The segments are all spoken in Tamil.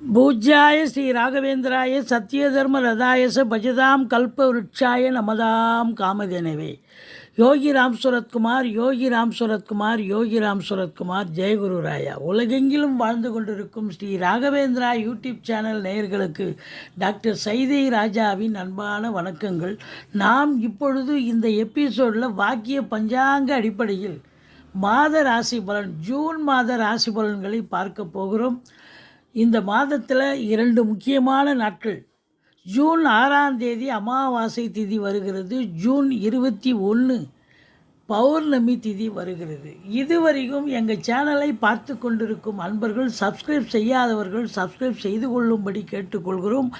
பூஜ்யாய ஸ்ரீ ராகவேந்திராய சத்யதர்ம ரதாயச பஜதாம் கல்ப விருட்சாய நமதாம் காமதேனவே. யோகி ராம் சுரத்குமார் யோகி ராம் சுரத்குமார் யோகி ராம் சுரத்குமார் ஜெயகுரு ராயா. உலகெங்கிலும் வாழ்ந்து கொண்டிருக்கும் ஸ்ரீ ராகவேந்திரா யூடியூப் சேனல் நேயர்களுக்கு டாக்டர் சைதை ராஜாவின் அன்பான வணக்கங்கள். நாம் இப்பொழுது இந்த எபிசோடில் வாக்கிய பஞ்சாங்க அடிப்படையில் மாத ராசி பலன் ஜூன் மாத ராசி பலன்களை பார்க்க போகிறோம். இந்த மாதத்தில் இரண்டு முக்கியமான நாட்கள். ஜூன் ஆறாம் தேதி அமாவாசை திதி வருகிறது. ஜூன் இருபத்தி ஒன்று பௌர்ணமி திதி வருகிறது. இதுவரைக்கும் எங்கள் சேனலை பார்த்து கொண்டிருக்கும் அன்பர்கள் சப்ஸ்கிரைப் செய்யாதவர்கள் சப்ஸ்கிரைப் செய்து கொள்ளும்படி கேட்டுக்கொள்கிறோம்.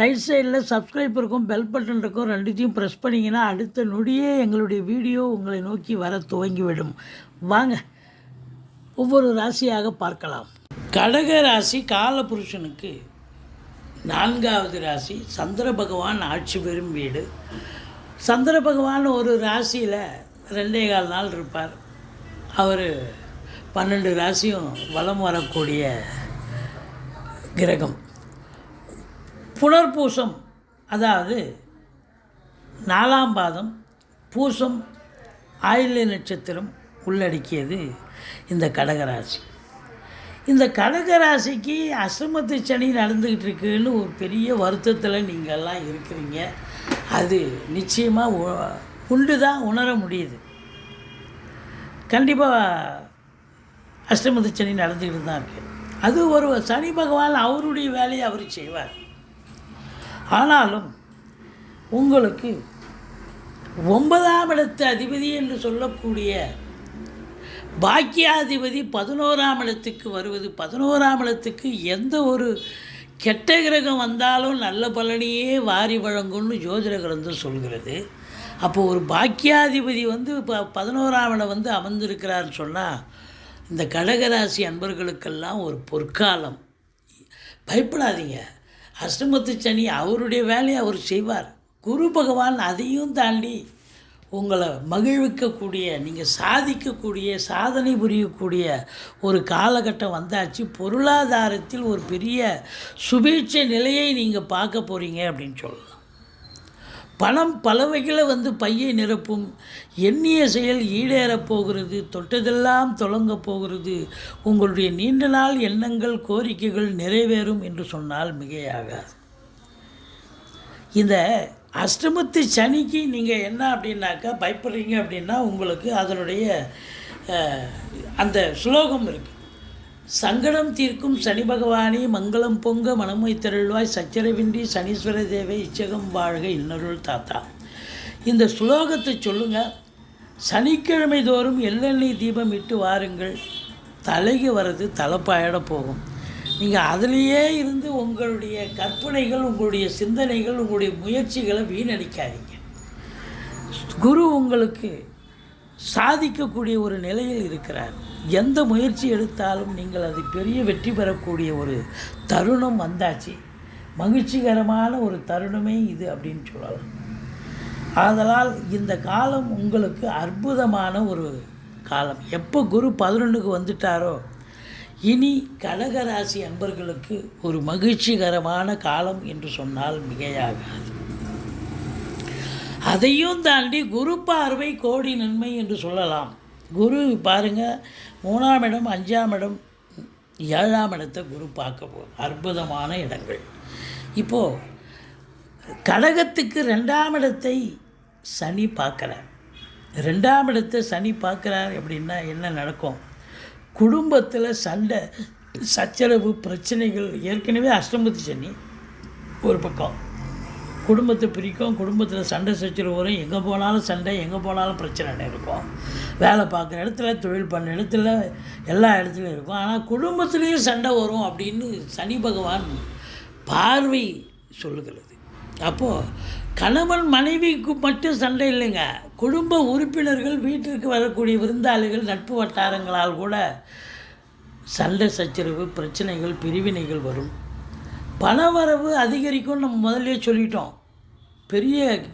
ரைட் சைடில் சப்ஸ்கிரைப் இருக்கும் பெல் பட்டன் இருக்கும் ரெண்டுத்தையும் ப்ரெஸ் பண்ணிங்கன்னா அடுத்த நொடியே எங்களுடைய வீடியோ உங்களை நோக்கி வர துவங்கிவிடும். வாங்க ஒவ்வொரு ராசியாக பார்க்கலாம். கடக ராசி காலபுருஷனுக்கு நான்காவது ராசி சந்திர பகவான் ஆட்சி பெறும் வீடு. சந்திர பகவான் ஒரு ராசியில் ரெண்டே கால் நாள் இருப்பார். அவர் பன்னெண்டு ராசியும் வலம் வரக்கூடிய கிரகம். புனர்பூசம் அதாவது நாலாம் பாதம் பூசம் ஆயில்ய நட்சத்திரம் உள்ளடக்கியது இந்த கடகராசி. இந்த கடகராசிக்கு அசிரமத்து சனி நடந்துக்கிட்டு இருக்குன்னு ஒரு பெரிய வருத்தத்தில் நீங்கள்லாம் இருக்கிறீங்க. அது நிச்சயமாக உண்டு தான் உணர முடியுது. கண்டிப்பாக அஷ்டமத்து சனி நடந்துக்கிட்டு தான் இருக்குது அது ஒரு சனி பகவான் அவருடைய வேலையை அவர் செய்வார். ஆனாலும் உங்களுக்கு ஒன்பதாம் இடத்து அதிபதி என்று சொல்லக்கூடிய பாக்கியாதிபதி பதினோராம் இடத்துக்கு வருவது பதினோராம் இடத்துக்கு எந்த ஒரு கெட்ட கிரகம் வந்தாலும் நல்ல பலனையே வாரி வழங்கும்னு ஜோதிட கிரந்தம் சொல்கிறது. அப்போது ஒரு பாக்கியாதிபதி வந்து இப்போ பதினோராம் இடம் வந்து அமர்ந்திருக்கிறாருன்னு சொன்னால் இந்த கடகராசி அன்பர்களுக்கெல்லாம் ஒரு பொற்காலம். பயப்படாதீங்க. அஷ்டமத்து சனி அவருடைய வேலையை அவர் செய்வார். குரு பகவான் அதையும் தாண்டி உங்களை மகிழ்விக்கக்கூடிய நீங்கள் சாதிக்கக்கூடிய சாதனை புரியக்கூடிய ஒரு காலகட்டம் வந்தாச்சு. பொருளாதாரத்தில் ஒரு பெரிய சுபீட்சை நிலையை நீங்கள் பார்க்க போகிறீங்க அப்படின்னு சொல்லலாம். பணம் பல வகையில் வந்து பையை நிரப்பும். எண்ணிய செயல் ஈடேறப் போகிறது தொட்டதெல்லாம் தொடங்க போகிறது. உங்களுடைய நீண்ட நாள் எண்ணங்கள் கோரிக்கைகள் நிறைவேறும் என்று சொன்னால் மிகையாகாது. இந்த அஷ்டமத்து சனிக்கு நீங்கள் என்ன அப்படின்னாக்கா பயப்படுறீங்க அப்படின்னா உங்களுக்கு அதனுடைய அந்த ஸ்லோகம் இருக்குது சங்கடம் தீர்க்கும் சனி பகவானே மங்களம் பொங்க மனமை திரள்வாய் சச்சரவின்றி சனீஸ்வர தேவை இச்சகம் வாழ்க இன்னருள் தாத்தா. இந்த ஸ்லோகத்தை சொல்லுங்கள் சனிக்கிழமை தோறும் எள்ளெண்ணெய் தீபம் இட்டு வாருங்கள். தலைக்கு வர்றது தலைப்பாயிட போகும். நீங்கள் அதிலேயே இருந்து உங்களுடைய கற்பனைகள் உங்களுடைய சிந்தனைகள் உங்களுடைய முயற்சிகளை வீணடிக்காதீங்க. குரு உங்களுக்கு சாதிக்கக்கூடிய ஒரு நிலையில் இருக்கிறார். எந்த முயற்சி எடுத்தாலும் நீங்கள் அது பெரிய வெற்றி பெறக்கூடிய ஒரு தருணம் வந்தாச்சு. மகிழ்ச்சிகரமான ஒரு தருணமே இது அப்படின்னு சொல்லலாம். ஆதலால் இந்த காலம் உங்களுக்கு அற்புதமான ஒரு காலம். எப்போ குரு பதினொன்றுக்கு வந்துட்டாரோ இனி கடகராசி அன்பர்களுக்கு ஒரு மகிழ்ச்சிகரமான காலம் என்று சொன்னால் மிகையாகாது. அதையும் தாண்டி குரு பார்வை கோடி நன்மை என்று சொல்லலாம். குரு பாருங்கள் மூணாம் இடம் அஞ்சாம் இடம் ஏழாம் இடத்தை குரு பார்க்க போகும் அற்புதமான இடங்கள். இப்போது கடகத்துக்கு ரெண்டாம் இடத்தை சனி பார்க்குறார். ரெண்டாம் இடத்தை சனி பார்க்குறார் அப்படின்னா என்ன நடக்கும்? குடும்பத்தில் சண்டை சச்சரவு பிரச்சனைகள் ஏற்கனவே அஷ்டமத்து சனி ஒரு பக்கம். குடும்பத்தை பிரிக்கும் குடும்பத்தில் சண்டை சச்சரவு வரும். எங்கே போனாலும் சண்டை எங்கே போனாலும் பிரச்சனை இருக்கும் வேலை பார்க்குற இடத்துல தொழில் பண்ண இடத்துல எல்லா இடத்துலையும் இருக்கும். ஆனால் குடும்பத்துலேயும் சண்டை வரும் அப்படின்னு சனி பகவான் பார்வை சொல்லுகிறது. அப்போது கணவன் மனைவிக்கு மட்டும் சண்டை இல்லைங்க. குடும்ப உறுப்பினர்கள் வீட்டிற்கு வரக்கூடிய விருந்தாளிகள் நட்பு வட்டாரங்களால் கூட சண்டை சச்சரவு பிரச்சனைகள் பிரிவினைகள் வரும். பணவரவு அதிகரிக்கும் நம்ம முதல்ல சொல்லிட்டோம். பெரிய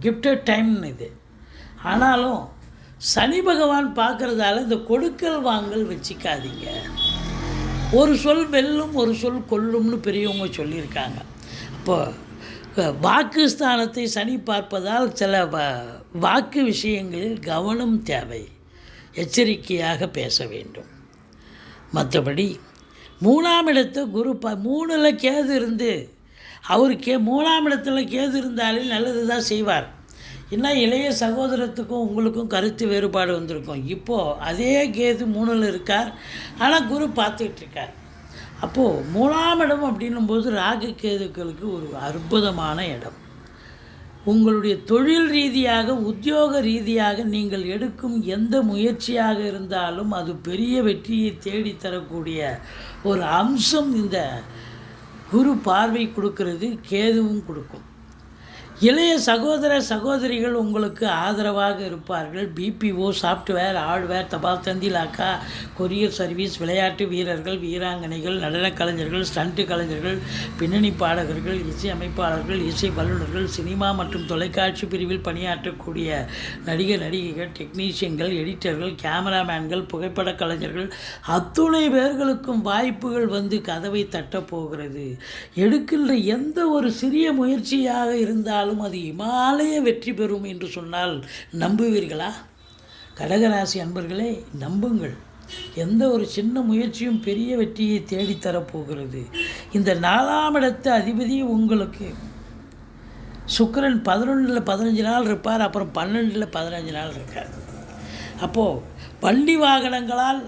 கிஃப்டட் டைம்னு இது. ஆனாலும் சனி பகவான் பார்க்குறதால இந்த கொடுக்கல் வாங்கல் வச்சுக்காதீங்க. ஒரு சொல் வெல்லும் ஒரு சொல் கொல்லும்னு பெரியவங்க சொல்லியிருக்காங்க. அப்போது வாக்குஸ்தானத்தை சனி பார்ப்பதால் சில வ- வாக்கு விஷயங்களில் கவனம் தேவை. எச்சரிக்கையாக பேச வேண்டும். மற்றபடி மூணாம் இடத்தை குரு ப மூணில் கேது இருந்து அவருக்கே மூணாம் இடத்துல கேது இருந்தாலே நல்லது தான் செய்வார். இன்னும் இளைய சகோதரத்துக்கும் உங்களுக்கும் கருத்து வேறுபாடு வந்திருக்கும். இப்போது அதே கேது மூணில் இருக்கார். ஆனால் குரு பார்த்துக்கிட்டு இருக்கார். அப்போது மூணாம் இடம் அப்படின்னும்போது ராகு கேதுக்களுக்கு ஒரு அற்புதமான இடம். உங்களுடைய தொழில் ரீதியாக உத்தியோக ரீதியாக நீங்கள் எடுக்கும் எந்த முயற்சியாக இருந்தாலும் அது பெரிய வெற்றியை தேடித் தரக்கூடிய ஒரு அம்சம் இந்த குரு பார்வை கொடுக்கிறது கேதுவும் கொடுக்கும். இளைய சகோதர சகோதரிகள் உங்களுக்கு ஆதரவாக இருப்பார்கள். பிபிஓ சாஃப்ட்வேர் ஹார்ட்வேர் தபால் தந்தி லாக்கா கொரியர் சர்வீஸ் விளையாட்டு வீரர்கள் வீராங்கனைகள் நடனக் கலைஞர்கள் ஸ்டண்ட்டு கலைஞர்கள் பின்னணி பாடகர்கள் இசை அமைப்பாளர்கள் இசை வல்லுநர்கள் சினிமா மற்றும் தொலைக்காட்சி பிரிவில் பணியாற்றக்கூடிய நடிகர் நடிகைகள் டெக்னீஷியன்கள் எடிட்டர்கள் கேமராமேன்கள் புகைப்படக் கலைஞர்கள் அத்துணை பேர்களுக்கும் வாய்ப்புகள் வந்து கதவை தட்டப் போகிறது. எடுக்கின்ற எந்த ஒரு சிறிய முயற்சியாக இருந்தால் இருந்தாலும் அது இமாலய வெற்றி பெறும் என்று சொன்னால் நம்புவீர்களா? கடகராசி அன்பர்களே நம்புங்கள். எந்த ஒரு சின்ன முயற்சியும் பெரிய வெற்றியை தேடித்தரப்போகிறது இந்த நாலாம் இடத்து அதிபதி உங்களுக்கு. சுக்கரன் பதினொன்றில் பதினஞ்சு நாள் இருப்பார் அப்புறம் பன்னெண்டில் பதினஞ்சு நாள் இருக்கார். அப்போது வண்டி வாகனங்களால்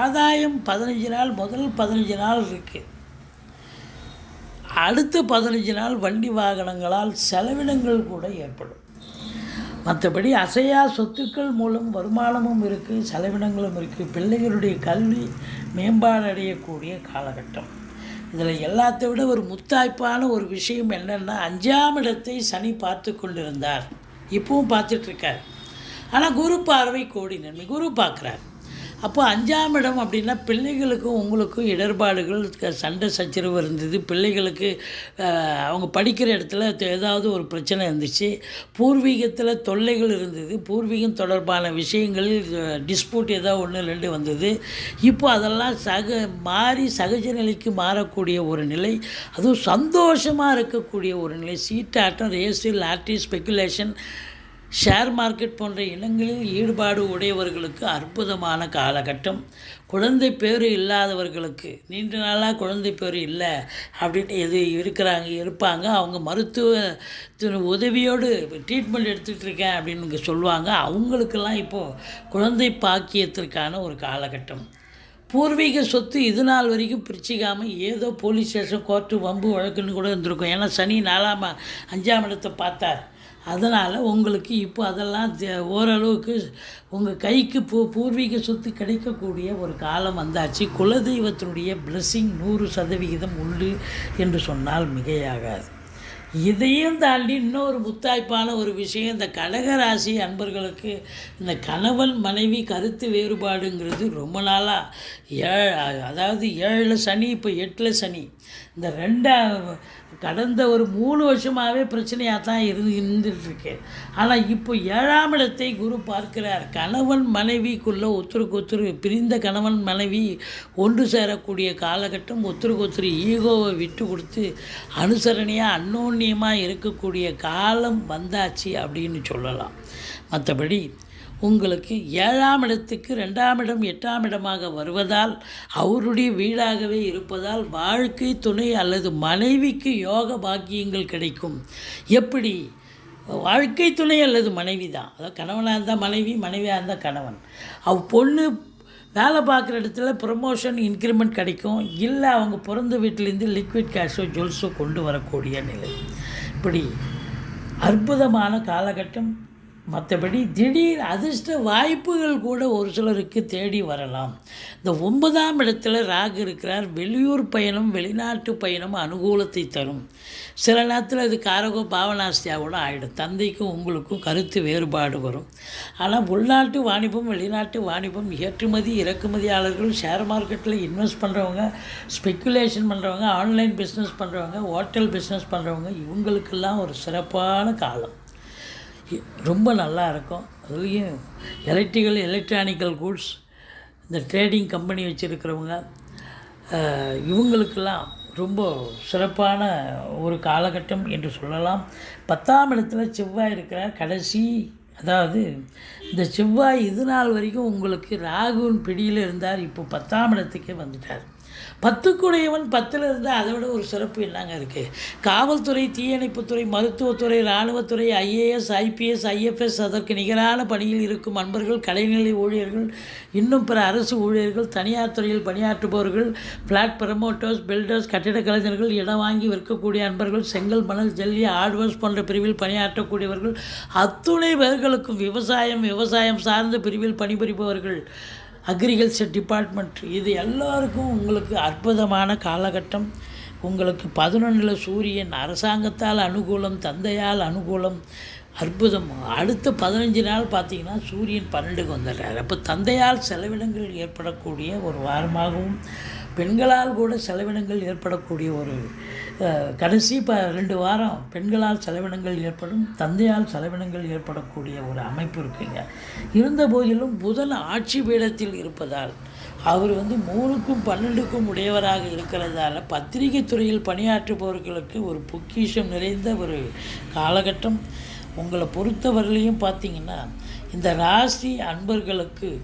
ஆதாயம் பதினஞ்சு நாள் முதல் பதினஞ்சு நாள் இருக்குது அடுத்த பதினஞ்சு நாள் வண்டி வாகனங்களால் செலவினங்கள் கூட ஏற்படும். மற்றபடி அசையா சொத்துக்கள் மூலம் வருமானமும் இருக்குது செலவினங்களும் இருக்குது பிள்ளைகளுடைய கல்வி மேம்பாடு அடையக்கூடிய காலகட்டம். இதில் எல்லாத்தை விட ஒரு முத்தாய்ப்பான ஒரு விஷயம் என்னென்னா அஞ்சாம் இடத்தை சனி பார்த்து கொண்டிருந்தார். இப்பவும் பார்த்துட்ருக்கார் ஆனால் குரு பார்வை கோடி நன்மை. குரு பார்க்குறார். அப்போ அஞ்சாம் இடம் அப்படின்னா பிள்ளைகளுக்கும் உங்களுக்கும் இடர்பாடுகள் சண்டை சச்சரவு இருந்தது. பிள்ளைகளுக்கு அவங்க படிக்கிற இடத்துல ஏதாவது ஒரு பிரச்சனை இருந்துச்சு. பூர்வீகத்தில் தொல்லைகள் இருந்தது. பூர்வீகம் தொடர்பான விஷயங்களில் டிஸ்பியூட் ஏதாவது ஒன்று ரெண்டு வந்தது. இப்போ அதெல்லாம் சக மாறி சகஜ நிலைக்கு மாறக்கூடிய ஒரு நிலை. அதுவும் சந்தோஷமாக இருக்கக்கூடிய ஒரு நிலை. சீட்டாட்டம் race lottery speculation share market போன்ற இனங்களில் ஈடுபாடு உடையவர்களுக்கு அற்புதமான காலகட்டம். குழந்தை பேர் இல்லாதவர்களுக்கு நீண்ட நாளாக குழந்தை பேர் இல்லை அப்படின்னு எது இருக்கிறாங்க இருப்பாங்க. அவங்க மருத்துவ உதவியோடு ட்ரீட்மெண்ட் எடுத்துகிட்டு இருக்கேன் அப்படின்னு சொல்லுவாங்க. அவங்களுக்கெல்லாம் இப்போது குழந்தை பாக்கியத்திற்கான ஒரு காலகட்டம். பூர்வீக சொத்து இது நாள் வரைக்கும் பிரிச்சிக்காமல் ஏதோ போலீஸ் ஸ்டேஷன் கோர்ட்டு வம்பு வழக்குன்னு கூட இருந்திருக்கும். ஏன்னா சனி நாலாம் அஞ்சாம் இடத்தை பார்த்தார். அதனால் உங்களுக்கு இப்போ அதெல்லாம் ஓரளவுக்கு உங்கள் கைக்கு பூ பூர்வீக சொத்து கிடைக்கக்கூடிய ஒரு காலம் வந்தாச்சு. குலதெய்வத்தினுடைய blessing நூறு சதவிகிதம் உண்டு என்று சொன்னால் மிகையாகாது. இதையும் தாண்டி இன்னொரு முத்தாய்ப்பான ஒரு விஷயம் இந்த கடகராசி அன்பர்களுக்கு இந்த கணவன் மனைவி கருத்து வேறுபாடுங்கிறது ரொம்ப நாளாக ஏ அதாவது ஏழில் சனி இப்போ எட்டில் சனி. இந்த ரெண்டா கடந்த ஒரு மூணு வருஷமாகவே பிரச்சனையாக தான் இருந்து இருந்துகிட்ருக்கு ஆனால் இப்போ ஏழாம் இடத்தை குரு பார்க்கிறார். கணவன் மனைவிக்குள்ள ஒத்துருக்கு ஒத்துரு பிரிந்த கணவன் மனைவி ஒன்று சேரக்கூடிய காலகட்டம் ஒத்துருக்கு ஒத்துரு ஈகோவை விட்டு கொடுத்து அனுசரணையாக அன்னோன்யமாக இருக்கக்கூடிய காலம் வந்தாச்சு அப்படின்னு சொல்லலாம். மற்றபடி உங்களுக்கு ஏழாம் இடத்துக்கு ரெண்டாம் இடம் எட்டாம் இடமாக வருவதால் அவருடைய வீடாகவே இருப்பதால் வாழ்க்கை துணை அல்லது மனைவிக்கு யோக பாக்கியங்கள் கிடைக்கும். எப்படி? வாழ்க்கை துணை அல்லது மனைவி தான். அதாவது கணவனாக இருந்தால் மனைவி மனைவியாக இருந்தால் கணவன். அவ பொண்ணு வேலை பார்க்குற இடத்துல ப்ரமோஷன் இன்க்ரிமெண்ட் கிடைக்கும். இல்லை அவங்க பிறந்த வீட்டிலேருந்து லிக்விட் கேஷோ ஜுவல்ஸோ கொண்டு வரக்கூடிய நிலை. இப்படி அற்புதமான காலகட்டம். மற்றபடி திடீர் அதிர்ஷ்ட வாய்ப்புகள் கூட ஒரு சிலருக்கு தேடி வரலாம். இந்த ஒன்பதாம் இடத்துல ராகு இருக்கிறார். வெளியூர் பயணம் வெளிநாட்டு பயணம் அனுகூலத்தை தரும். சில நேரத்தில் அது காரகோ பாவனாஸ்தியாக கூட ஆகிடும் தந்தைக்கும் உங்களுக்கும் கருத்து வேறுபாடு வரும். ஆனால் உள்நாட்டு வாணிபம் வெளிநாட்டு வாணிபம் ஏற்றுமதி இறக்குமதியாளர்கள் ஷேர் மார்க்கெட்டில் இன்வெஸ்ட் பண்ணுறவங்க ஸ்பெக்குலேஷன் பண்ணுறவங்க ஆன்லைன் பிஸ்னஸ் பண்ணுறவங்க ஹோட்டல் பிஸ்னஸ் பண்ணுறவங்க இவங்களுக்கெல்லாம் ஒரு சிறப்பான காலம். ரொம்ப நல்லா இருக்கும் அதுலேயும் எலக்ட்ரிக்கல் எலக்ட்ரானிக்கல் கூட்ஸ் இந்த ட்ரேடிங் கம்பெனி வச்சுருக்கிறவங்க இவங்களுக்கெல்லாம் ரொம்ப சிறப்பான ஒரு காலகட்டம் என்று சொல்லலாம். பத்தாம் இடத்துல செவ்வாய் இருக்கிறார். கடைசி அதாவது இந்த செவ்வாய் இது நாள் வரைக்கும் உங்களுக்கு ராகுவின் பிடியில் இருந்தார். இப்போ பத்தாம் இடத்துக்கே வந்துட்டார். பத்துக்குடையவன் பத்தில் இருந்தால் அதை விட ஒரு சிறப்பு என்னங்க இருக்குது காவல்துறை தீயணைப்புத்துறை மருத்துவத்துறை இராணுவத்துறை ஐஏஎஸ் ஐபிஎஸ் ஐஎஃப்எஸ் அதற்கு நிகரான பணியில் இருக்கும் அன்பர்கள் கலைநிலை ஊழியர்கள் இன்னும் பிற அரசு ஊழியர்கள் தனியார் துறையில் பணியாற்றுபவர்கள் ஃப்ளாட் ப்ரமோட்டர்ஸ் பில்டர்ஸ் கட்டிடக் கலைஞர்கள் இடம் வாங்கி விற்கக்கூடிய அன்பர்கள் செங்கல் மணல் ஜல்லி ஹார்ட்வேர்ஸ் போன்ற பிரிவில் பணியாற்றக்கூடியவர்கள் அத்துணை பேர்களுக்கும் விவசாயம் விவசாயம் சார்ந்த பிரிவில் பணிபுரிபவர்கள். அக்ரிகல்ச்சர் டிபார்ட்மெண்ட் இது எல்லோருக்கும் உங்களுக்கு அற்புதமான காலகட்டம். உங்களுக்கு பதினொன்றில் சூரியன் அரசாங்கத்தால் அனுகூலம் தந்தையால் அனுகூலம் அற்புதம். அடுத்த பதினஞ்சு நாள் பார்த்தீங்கன்னா சூரியன் பன்னெண்டுக்கு வந்துடுறார். அப்போ தந்தையால் செலவினங்கள் ஏற்படக்கூடிய ஒரு வாரமாகவும் பெண்களால் கூட செலவினங்கள் ஏற்படக்கூடிய ஒரு கடைசி ப ரெண்டு வாரம் பெண்களால் செலவினங்கள் ஏற்படும் தந்தையால் செலவினங்கள் ஏற்படக்கூடிய ஒரு அமைப்பு இருக்குங்க. இருந்த போதிலும் புதன் ஆட்சி பீடத்தில் இருப்பதால் அவர் வந்து மூணுக்கும் பன்னெண்டுக்கும் உடையவராக இருக்கிறதால பத்திரிகை துறையில் பணியாற்றுபவர்களுக்கு ஒரு பொக்கிஷம் நிறைந்த ஒரு காலகட்டம். உங்களை பொறுத்தவரையிலையும் பார்த்தீங்கன்னா இந்த ராசி அன்பர்களுக்கு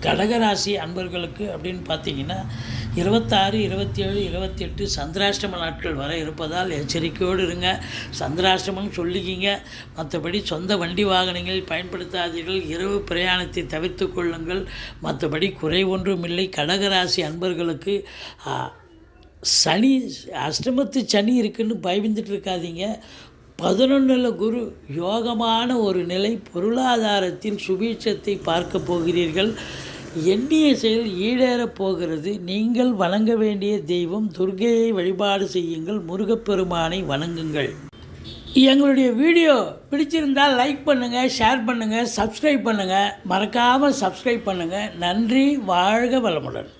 கடகராசி அன்பர்களுக்கு அப்படின்னு பார்த்தீங்கன்னா இருபத்தாறு இருபத்தி ஏழு இருபத்தி எட்டு சந்திராஷ்டம நாட்கள் வர இருப்பதால் எச்சரிக்கையோடு இருங்க. சந்திராஷ்டமம் சொல்லிக்கிங்க மற்றபடி சொந்த வண்டி வாகனங்களில் பயன்படுத்தாதீர்கள். இரவு பிரயாணத்தை தவிர்த்து கொள்ளுங்கள். மற்றபடி குறை ஒன்றும் இல்லை. கடகராசி அன்பர்களுக்கு சனி அஷ்டமத்து சனி இருக்குன்னு பயந்துட்டு இருக்காதீங்க. பதினொன்றில் குரு யோகமான ஒரு நிலை பொருளாதாரத்தில் சுபீட்சத்தை பார்க்க போகிறீர்கள். எண்ணிய செயல் ஈடேறப் போகிறது. நீங்கள் வணங்க வேண்டிய தெய்வம் துர்கையை வழிபாடு செய்யுங்கள். முருகப்பெருமானை வணங்குங்கள். எங்களுடைய வீடியோ பிடிச்சிருந்தால் லைக் பண்ணுங்கள் ஷேர் பண்ணுங்கள் சப்ஸ்கிரைப் பண்ணுங்கள் மறக்காமல் சப்ஸ்கிரைப் பண்ணுங்கள் நன்றி வாழ்க வளமுடன்.